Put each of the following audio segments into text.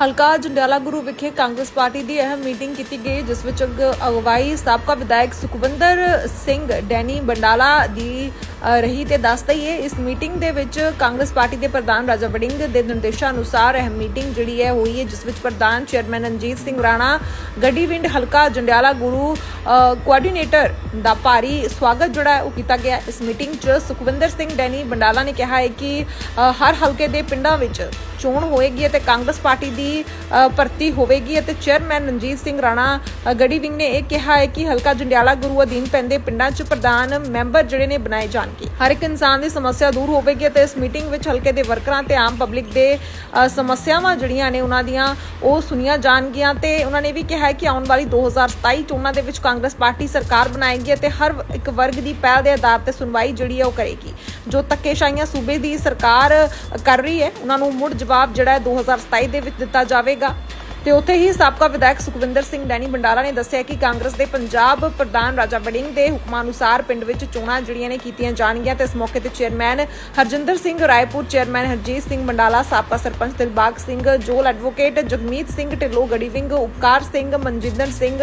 ਹਲਕਾ ਜੰਡਿਆਲਾ ਗੁਰੂ ਵਿਖੇ ਕਾਂਗਰਸ ਪਾਰਟੀ ਦੀ ਅਹਿਮ ਮੀਟਿੰਗ ਕੀਤੀ ਗਈ, ਜਿਸ ਵਿੱਚ ਅਗ- ਅਗਵਾਈ ਸਾਬਕਾ ਵਿਧਾਇਕ ਸੁਖਵਿੰਦਰ ਸਿੰਘ, ਡੈਨੀ ਬੰਡਾਲਾ ਦੀ ਰਹੀ ਤੇ ਦੱਸ ਦਈਏ, ਇਸ ਮੀਟਿੰਗ ਦੇ ਵਿੱਚ ਕਾਂਗਰਸ ਪਾਰਟੀ ਦੇ ਪ੍ਰਧਾਨ ਰਾਜਾ ਵੜਿੰਗ ਦੇ ਨਿਰਦੇਸ਼ਾਂ ਅਨੁਸਾਰ ਅਹਿਮ ਮੀਟਿੰਗ ਜਿਹੜੀ ਹੈ ਹੋਈ ਹੈ, ਜਿਸ ਵਿੱਚ ਪ੍ਰਧਾਨ ਚੇਅਰਮੈਨ ਰਣਜੀਤ ਸਿੰਘ ਰਾਣਾ ਗੱਡੀਵਿੰਡ ਹਲਕਾ ਜੰਡਿਆਲਾ ਗੁਰੂ ਕੋਆਰਡੀਨੇਟਰ ਦਾ ਭਾਰੀ ਸਵਾਗਤ ਜਿਹੜਾ ਉਹ ਕੀਤਾ ਗਿਆ ਇਸ ਮੀਟਿੰਗ 'ਚ ਸੁਖਵਿੰਦਰ ਸਿੰਘ, ਡੈਨੀ ਬੰਡਾਲਾ ਨੇ ਕਿਹਾ ਹੈ ਕਿ ਹਰ ਹਲਕੇ ਦੇ ਪਿੰਡਾਂ ਵਿੱਚ ਚੋਣ ਹੋਏਗੀ ਅਤੇ ਕਾਂਗਰਸ ਪਾਰਟੀ ਦੀ ਭਰਤੀ ਹੋਵੇਗੀ ਅਤੇ ਚੇਅਰਮੈਨ ਰਣਜੀਤ ਸਿੰਘ ਰਾਣਾ ਗੜੀ ਵਿੰਗ ਨੇ ਇਹ ਕਿਹਾ ਹੈ ਕਿ ਹਲਕਾ ਜੰਡਿਆਲਾ ਗੁਰੂ ਅਧੀਨ ਪੈਂਦੇ ਪਿੰਡਾਂ 'ਚ ਪ੍ਰਧਾਨ ਮੈਂਬਰ ਜਿਹੜੇ ਨੇ ਬਣਾਏ ਜਾਣਗੇ। ਹਰ ਇੱਕ ਇਨਸਾਨ ਦੀ ਸਮੱਸਿਆ ਦੂਰ ਹੋਵੇਗੀ ਅਤੇ ਇਸ ਮੀਟਿੰਗ ਵਿੱਚ ਹਲਕੇ ਦੇ ਵਰਕਰਾਂ ਤੇ ਆਮ ਪਬਲਿਕ ਦੇ ਸਮੱਸਿਆਵਾਂ ਜਿਹੜੀਆਂ ਨੇ ਉਹਨਾਂ ਦੀਆਂ ਉਹ ਸੁਣੀਆਂ ਜਾਣਗੀਆਂ ਤੇ ਉਹਨਾਂ ਨੇ ਵੀ ਕਿਹਾ ਕਿ ਆਉਣ ਵਾਲੀ 2027 ਚੋਣਾਂ ਦੇ ਵਿੱਚ ਕਾਂਗਰਸ ਪਾਰਟੀ ਸਰਕਾਰ ਬਣਾਏਗੀ ਅਤੇ ਹਰ ਇੱਕ ਵਰਗ ਦੀ ਪਹਿਲ ਦੇ ਆਧਾਰ ਤੇ ਸੁਣਵਾਈ ਜਿਹੜੀ ਹੈ ਉਹ ਕਰੇਗੀ। ਜੋ ਧੱਕੇਸ਼ਾਹੀਆਂ ਸੂਬੇ ਦੀ ਸਰਕਾਰ ਕਰ ਰਹੀ ਹੈ, ਉਹਨਾਂ ਨੂੰ ਮੁੜ ਜਵਾਬ ਜਿਹੜਾ ਹੈ 2027 ਦੇ ਵਿੱਚ ਦਿੱਤਾ ਜਾਵੇਗਾ। ਤੇ ਉੱਥੇ ਹੀ ਸਾਬਕਾ ਵਿਧਾਇਕ ਸੁਖਵਿੰਦਰ ਸਿੰਘ ਡੈਨੀ ਬੰਡਾਲਾ ਨੇ ਦੱਸਿਆ ਕਿ ਕਾਂਗਰਸ ਦੇ ਪੰਜਾਬ ਪ੍ਰਧਾਨ ਰਾਜਾ ਵੜਿੰਗ ਦੇ ਹੁਕਮਾਂ ਅਨੁਸਾਰ ਪਿੰਡ ਵਿੱਚ ਚੋਣਾਂ ਜਿਹੜੀਆਂ ਨੇ ਕੀਤੀਆਂ ਜਾਣਗੀਆਂ ਤੇ ਇਸ ਮੌਕੇ ਤੇ ਚੇਅਰਮੈਨ ਹਰਜਿੰਦਰ ਸਿੰਘ ਰਾਏਪੁਰ ਚੇਅਰਮੈਨ ਹਰਜੀਤ ਸਿੰਘ ਬੰਡਾਲਾ ਸਾਬਕਾ ਸਰਪੰਚ ਦਿਲਬਾਗ ਸਿੰਘ ਜੋਲ ਐਡਵੋਕੇਟ ਜਗਮੀਤ ਸਿੰਘ ਢਿੱਲੋਂ ਗੜੀਵਿੰਗ ਉਪਕਾਰ ਸਿੰਘ ਮਨਜਿੰਦਰ ਸਿੰਘ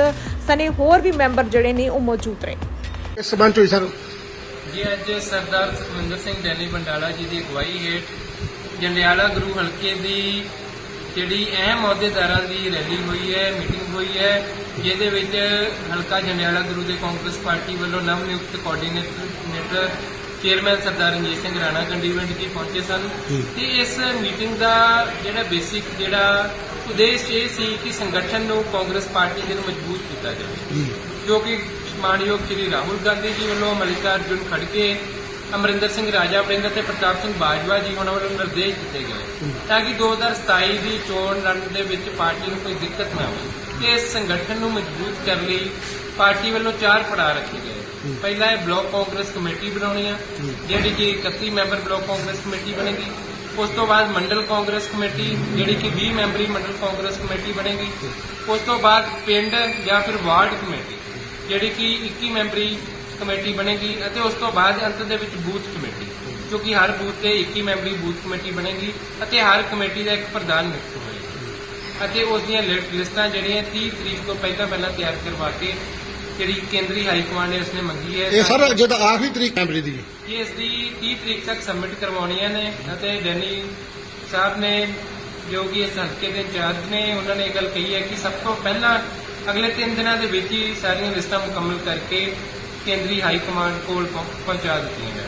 ਸਨੇ ਹੋਰ ਵੀ ਮੈਂਬਰ ਜਿਹੜੇ ਨੇ ਉਹ ਮੌਜੂਦ ਰਹੇ। ਇਸ ਸੰਬੰਧ ਹੋਈ ਸਰ? ਜੀ ਅੱਜ ਸਰਦਾਰ ਸੁਖਵਿੰਦਰ ਸਿੰਘ ਡੈਨੀ ਬੰਡਾਲਾ ਜੀ ਦੀ ਅਗਵਾਈ ਹੇਠ ਜੰਡਿਆਲਾ ਗੁਰੂ ਹਲਕੇ ਦੀ ਜਿਹੜੀ ਅਹਿਮ ਅਹੁਦੇਦਾਰਾਂ ਦੀ ਰੈਲੀ ਹੋਈ ਹੈ ਮੀਟਿੰਗ ਹੋਈ ਹੈ ਜਿਹਦੇ ਵਿੱਚ ਹਲਕਾ ਜੰਡਿਆਲਾ ਗੁਰੂ ਦੇ ਕਾਂਗਰਸ ਪਾਰਟੀ ਵੱਲੋਂ ਨਵ ਨਿਯੁਕਤ ਕੋਆਰਡੀਨੇਟਰ ਚੇਅਰਮੈਨ ਸਰਦਾਰ ਰਣਜੀਤ ਸਿੰਘ ਰਾਣਾ ਕੰਡੀਵੈਂਟ ਜੀ ਪਹੁੰਚੇ ਸਨ। ਤੇ ਇਸ ਮੀਟਿੰਗ ਦਾ ਜਿਹੜਾ ਬੇਸਿਕ ਜਿਹੜਾ ਉਦੇਸ਼ ਇਹ ਸੀ ਕਿ ਸੰਗਠਨ ਨੂੰ ਕਾਂਗਰਸ ਪਾਰਟੀ ਦੇ ਨੂੰ ਮਜ਼ਬੂਤ ਕੀਤਾ ਜਾਵੇ। ਜੋ। ਕਿ ਮਾਨਯੋਗ ਸ਼੍ਰੀ ਰਾਹੁਲ ਗਾਂਧੀ ਜੀ ਵੱਲੋਂ ਮਲਿਕਾ ਅਰਜੁਨ ਖੜਗੇ ਅਮਰਿੰਦਰ ਸਿੰਘ ਰਾਜਾ ਵੜਿੰਗ ਅਤੇ ਪ੍ਰਤਾਪ ਸਿੰਘ ਬਾਜਵਾ ਜੀ ਉਹਨਾਂ ਵੱਲੋਂ ਨਿਰਦੇਸ਼ ਦਿੱਤੇ ਗਏ ਤਾਂ ਕਿ 2027 ਦੀ ਚੋਣ ਲੜਨ ਦੇ ਵਿੱਚ ਪਾਰਟੀ ਨੂੰ ਕੋਈ ਦਿੱਕਤ ਨਾ ਹੋਵੇ ਤੇ ਇਸ ਸੰਗਠਨ ਨੂੰ ਮਜ਼ਬੂਤ ਕਰਨ ਲਈ ਪਾਰਟੀ ਵੱਲੋਂ ਚਾਰ ਪੜਾਅ ਰੱਖੇ ਗਏ। ਪਹਿਲਾ ਹੈ ਬਲਾਕ ਕਾਂਗਰਸ ਕਮੇਟੀ ਬਣਾਉਣੀ ਆ, ਜਿਹੜੀ ਕਿ 31 ਮੈਂਬਰ ਬਲਾਕ ਕਾਂਗਰਸ ਕਮੇਟੀ ਬਣੇਗੀ। ਉਸ ਤੋਂ ਬਾਅਦ ਮੰਡਲ ਕਾਂਗਰਸ ਕਮੇਟੀ, ਜਿਹੜੀ ਕਿ 20 ਮੈਂਬਰੀ ਮੰਡਲ ਕਾਂਗਰਸ ਕਮੇਟੀ ਬਣੇਗੀ। ਉਸ ਤੋਂ ਬਾਅਦ ਪਿੰਡ ਜਾਂ ਫਿਰ ਵਾਰਡ ਕਮੇਟੀ, ਜਿਹੜੀ ਕਿ 21 ਮੈਂਬਰੀ ਕਮੇਟੀ ਬਣੇਗੀ ਅਤੇ ਉਸ ਤੋਂ ਬਾਅਦ ਅੰਤ ਦੇ ਵਿੱਚ ਬੂਥ ਕਮੇਟੀ ਕਿਉਂਕਿ ਹਰ ਬੂਥ ਤੇ 21 ਮੈਂਬਰੀ ਬੂਥ ਕਮੇਟੀ ਬਣੇਗੀ ਅਤੇ ਹਰ ਕਮੇਟੀ ਦਾ ਇੱਕ ਪ੍ਰਧਾਨ ਨਿਯੁਕਤ ਹੋਏਗਾ ਅਤੇ ਉਸ ਦੀਆਂ ਲਿਸਟਾਂ ਜਿਹੜੀਆਂ 30 ਤਰੀਕ ਤੋਂ ਪਹਿਲਾਂ ਪਹਿਲਾਂ ਤਿਆਰ ਕਰਵਾ ਕੇ ਜਿਹੜੀ ਕੇਂਦਰੀ ਹਾਈ ਕਮਾਂਡ ਨੇ ਉਸਨੇ ਮੰਗੀ ਹੈ ਇਹ ਸਰ ਜਿਹੜਾ ਆਖਰੀ ਤਰੀਕ ਮੈਂਬਰੀ ਦੀ ਇਹ ਇਸ ਦੀ 30 ਤਰੀਕ ਤੱਕ ਸਬਮਿਟ ਕਰਵਾਉਣੀਆਂ ਨੇ ਅਤੇ ਡੈਨੀ ਸਾਹਿਬ ਨੇ ਜੋ ਕਿ ਇਸ ਹਲਕੇ ਦੇ ਇੰਚਾਰਜ ਨੇ ਉਹਨਾਂ ਨੇ ਇਹ ਗੱਲ ਕਹੀ ਹੈ ਕਿ ਸਭ ਤੋਂ ਪਹਿਲਾਂ ਅਗਲੇ 3 ਦਿਨਾਂ ਦੇ ਵਿੱਚ ਹੀ ਸਾਰੀਆਂ ਲਿਸਟਾਂ ਮੁਕੰਮਲ ਕਰਕੇ ਕੇਂਦਰੀ ਹਾਈ ਕਮਾਂਡ ਕੋਲ ਪਹੁੰਚਾ ਦਿੱਤੀਆਂ